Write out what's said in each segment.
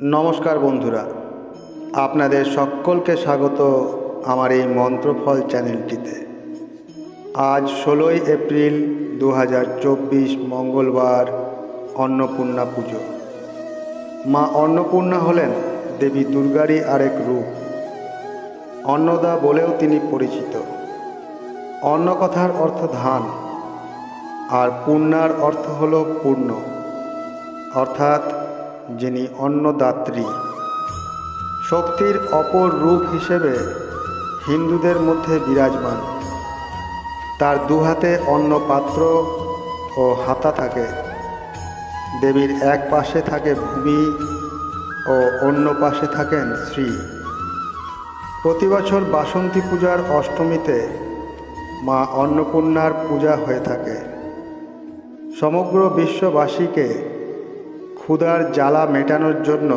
নমস্কার বন্ধুরা, আপনাদের সকলকে স্বাগত আমার এই মন্ত্রফল চ্যানেলটিতে। আজ ষোলোই এপ্রিল দু হাজার চব্বিশ মঙ্গলবার অন্নপূর্ণা পুজো। মা অন্নপূর্ণা হলেন দেবী দুর্গারই আরেক রূপ। অন্নদা বলেও তিনি পরিচিত। অন্ন কথার অর্থ ধান, আর পূর্ণার অর্থ হল পূর্ণ। অর্থাৎ যিনি অন্নদাত্রী শক্তির অপর রূপ হিসেবে হিন্দুদের মধ্যে বিরাজমান। তার দুহাতে অন্ন পাত্র ও হাতা থাকে। দেবীর এক পাশে থাকে ভূমি ও অন্য পাশে থাকেন শ্রী। প্রতি বছর বাসন্তী পূজার অষ্টমীতে মা অন্নপূর্ণার পূজা হয়ে থাকে। সমগ্র বিশ্ববাসীকে ক্ষুধার জ্বালা মেটানোর জন্য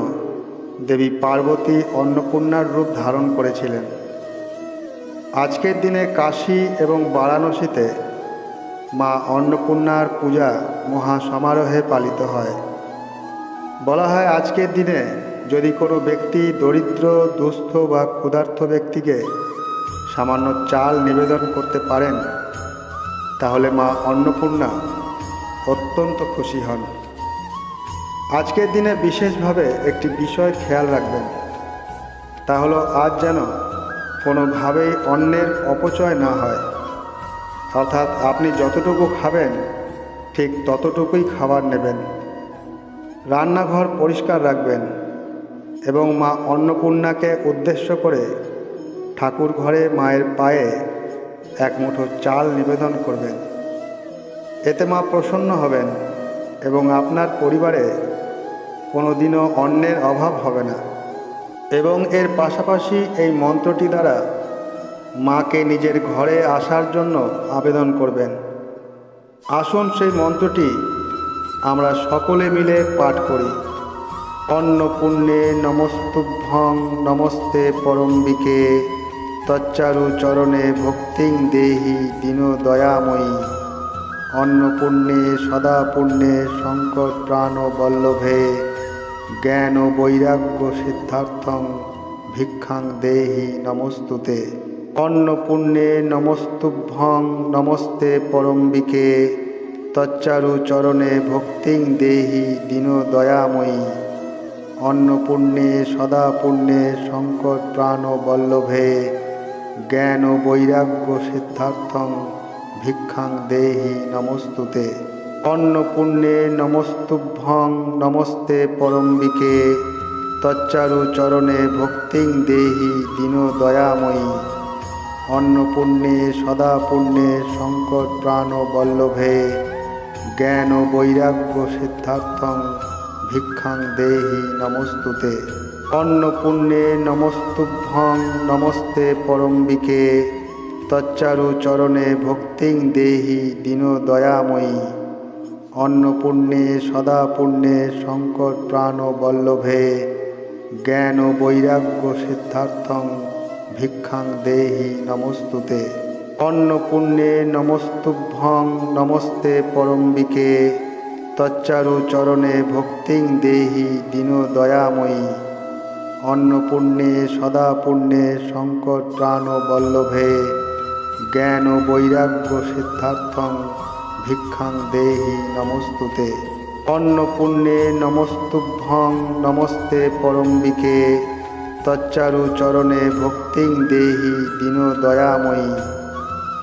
দেবী পার্বতী অন্নপূর্ণার রূপ ধারণ করেছিলেন। আজকের দিনে কাশী এবং বারাণসীতে মা অন্নপূর্ণার পূজা মহা সমারোহে পালিত হয়। বলা হয় আজকের দিনে যদি কোনো ব্যক্তি দরিদ্র, দুস্থ বা ক্ষুধার্ত ব্যক্তিকে সামান্য চাল নিবেদন করতে পারেন, তাহলে মা অন্নপূর্ণা অত্যন্ত খুশি হন। আজকের দিনে বিশেষভাবে একটি বিষয় খেয়াল রাখবেন। তা হলো, আজ যেন কোনোভাবেই অন্যের অপচয় না হয়। অর্থাৎ আপনি যতটুকু খাবেন, ঠিক ততটুকুই খাবার নেবেন। রান্নাঘর পরিষ্কার রাখবেন এবং মা অন্নপূর্ণাকে উদ্দেশ্য করে ঠাকুর ঘরে মায়ের পায়ে এক মুঠো চাল নিবেদন করবেন। এতে মা প্রসন্ন হবেন এবং আপনার পরিবারে কোনো দিনও অন্যের অভাব হবে না। এবং এর পাশাপাশি এই মন্ত্রটি দ্বারা মাকে নিজের ঘরে আসার জন্য আবেদন করবেন। আসুন সেই মন্ত্রটি আমরা সকলে মিলে পাঠ করি। অন্নপূর্ণে নমস্তুভ্যং নমস্তে পরম্বিকে তচ্চারু চরণে ভক্তিং দেহি দীন দয়াময়ী অন্নপূর্ণে সদা পুণ্যে শঙ্কর প্রাণ বল্লভে। জ্ঞান ও বৈরাগ্য সিদ্ধার্থং ভিক্ষাং দেহি নমস্তুতে। অন্নপূর্ণে নমস্তুভ্যং নমস্তে পরম্বিকে, তচ্চারু চরণে ভক্তিং দেহি দীন দয়াময়ী অন্নপূর্ণে সদা পুণ্যে শঙ্কর প্রাণ বল্লভে জ্ঞান ও বৈরাগ্য সিদ্ধার্থং ভিক্ষাং দেহি নমস্তুতে। অন্নপূর্ণে নমস্তুভ্যং নমস্তে পরম্বিকে তচ্চারু চরণে ভক্তিং দেহি দীন দয়াময়ী অন্নপূর্ণে সদা পুণ্যে শঙ্কর প্রাণ বল্লভে জ্ঞান বৈরাগ্য সিদ্ধার্থং ভিক্ষাং দেহি নমস্তুতে। অন্নপূর্ণে নমস্তুভ্যং নমস্তে পরম্বিকে তচ্চারু চরণে ভক্তিং দেহি দীন দয়াময়ী অন্নপূর্ণে সদা পুণ্যে শঙ্কর প্রাণ বল্লভে, জ্ঞান ও বৈরাগ্য সিদ্ধার্থং ভিক্ষাং দেহি নমস্তুতে। অন্নপূর্ণে নমস্তুভ্যং নমস্তে পরম্বিকে, তচ্চারু চরণে ভক্তিং দেহি দীন দয়াময়ী অন্নপূর্ণে সদা পুণ্যে শঙ্কর প্রাণ বল্লভে, জ্ঞান ও বৈরাগ্য সিদ্ধার্থং ভিক্ষাং দেহি নমস্তুতে। অন্নপূর্ণে নমস্তুভ্যং নমস্তে পরম্বিকে। তচ্চারু চরণে ভক্তিং দেহি দীন দয়াময়ী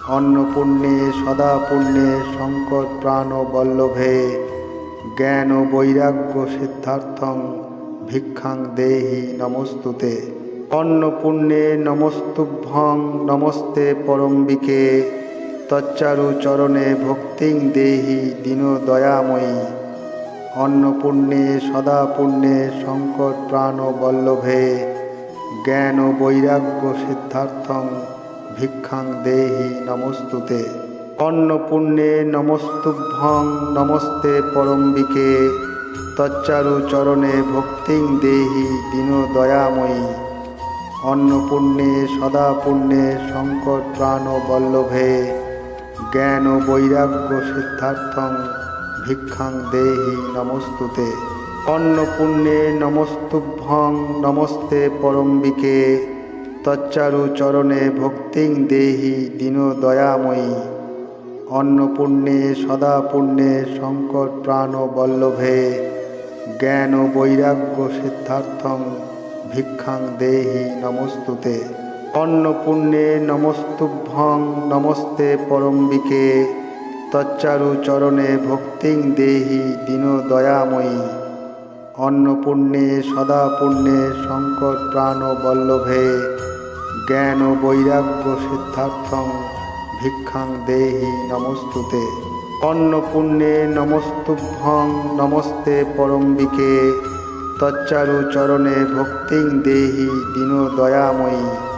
অন্নপূর্ণে সদা পুণ্যে শঙ্কর প্রাণ বল্লভে। জ্ঞান ও বৈরাগ্য সিদ্ধার্থং ভিক্ষাং দেহি নমস্তুতে। অন্নপূর্ণে নমস্তুভ্যং নমস্তে পরম্বিকে। তচ্চারু চরণে ভক্তিং দেহি দীন দয়াময়ী অন্নপূর্ণে সদা পুণ্যে শঙ্কর প্রাণ বল্লভে। জ্ঞান ও বৈরাগ্য সিদ্ধার্থং ভিক্ষাং দেহি নমস্তুতে। অন্নপূর্ণে নমস্তুভ্যং নমস্তে পরম্বিকে। তচ্চারু চরণে ভক্তিং দেহি দীন দয়াময়ী অন্নপূর্ণে সদা পুণ্যে শঙ্কর প্রাণ বল্লভে। জ্ঞান ও বৈরাগ্য সিদ্ধার্থং ভিক্ষাং দেহি নমস্তুতে। অন্নপূর্ণে নমস্তুভ্যং নমস্তে পরম্বিকে, তচ্চারু চরণে ভক্তিং দেহি দীন দয়াময়ী। অন্নপূর্ণে সদা পুণ্যে শঙ্কর প্রাণ বল্লভে, জ্ঞান ও বৈরাগ্য সিদ্ধার্থং ভিক্ষাং দেহি নমস্তুতে। অন্নপূর্ণে নমস্তুভ্যং নমস্তে পরম্বিকে, তচ্চারু চরণে ভক্তিং দেহি দীন দয়াময়ী। অন্নপূর্ণে সদা পুণ্যে শঙ্কর প্রাণ বল্লভে, জ্ঞান ও বৈরাগ্য সিদ্ধার্থং ভিক্ষাং দেহি নমস্তুতে। অন্নপূর্ণে নমস্তুভ্যং নমস্তে পরম্বিকে, তচ্চারু চরণে ভক্তিং দেহি দীন দয়াময়ী।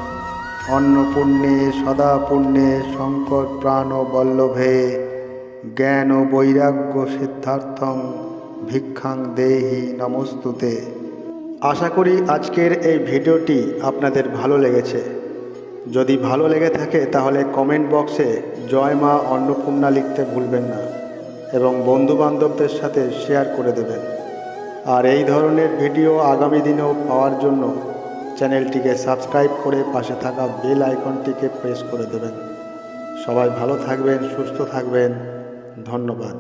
অন্নপূর্ণে সদা পুণ্যে শঙ্কর প্রাণ বল্লভে, জ্ঞান ও বৈরাগ্য সিদ্ধার্থং ভিক্ষাং দেহি নমস্তুতে। আশা করি আজকের এই ভিডিওটি আপনাদের ভালো লেগেছে। যদি ভালো লেগে থাকে তাহলে কমেন্ট বক্সে জয় মা অন্নপূর্ণা লিখতে ভুলবেন না এবং বন্ধুবান্ধবদের সাথে শেয়ার করে দেবেন। আর এই ধরনের ভিডিও আগামী দিনেও পাওয়ার জন্য চ্যানেলটিকে সাবস্ক্রাইব করে পাশে থাকা বেল আইকনটিকে প্রেস করে দেবেন। সবাই ভালো থাকবেন, সুস্থ থাকবেন। ধন্যবাদ।